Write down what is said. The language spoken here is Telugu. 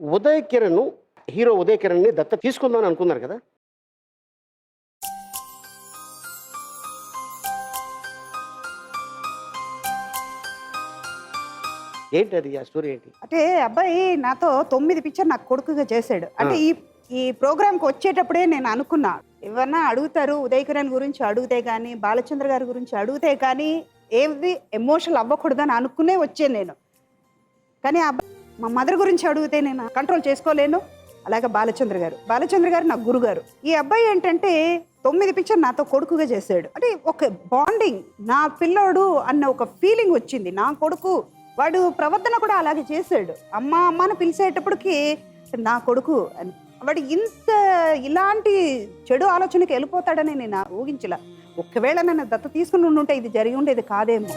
ఉదయ్ కిరణ్ హీరో ఉదయ్ కిరణ్ని దత్త తీసుకుందామని అనుకున్నారు కదా? ఏంటి అది ఆ స్టోరీ ఏంటి? అంటే అబ్బాయి నాతో తొమ్మిది పిక్చర్ నాకు కొడుకుగా చేశాడు. అంటే ఈ ఈ ప్రోగ్రామ్కి వచ్చేటప్పుడే నేను అనుకున్నా ఎవరన్నా అడుగుతారు ఉదయ్ కిరణ్ గురించి అడిగితే కానీ బాలచంద్ర గారి గురించి అడిగితే కానీ ఏది ఎమోషనల్ అవ్వకూడదని అనుకునే వచ్చాను నేను. కానీ అబ్బాయి మా మదర్ గురించి అడిగితే నేను కంట్రోల్ చేసుకోలేను. అలాగే బాలచంద్ర గారు. బాలచంద్ర గారు నా గురుగారు. ఈ అబ్బాయి ఏంటంటే తొమ్మిది పిక్చర్ నాతో కొడుకుగా చేశాడు. అంటే ఒక బాండింగ్ నా పిల్లోడు అన్న ఒక ఫీలింగ్ వచ్చింది. నా కొడుకు వాడు ప్రవర్తన కూడా అలాగే చేశాడు. అమ్మ అమ్మను పిలిచేటప్పటికి నా కొడుకు అని. వాడు ఇంత ఇలాంటి చెడు ఆలోచనకి వెళ్ళిపోతాడని నేను ఊహించలా. ఒకవేళ నన్ను దత్త తీసుకుని ఉండుంటే ఇది జరిగి ఉండేది కాదేమో.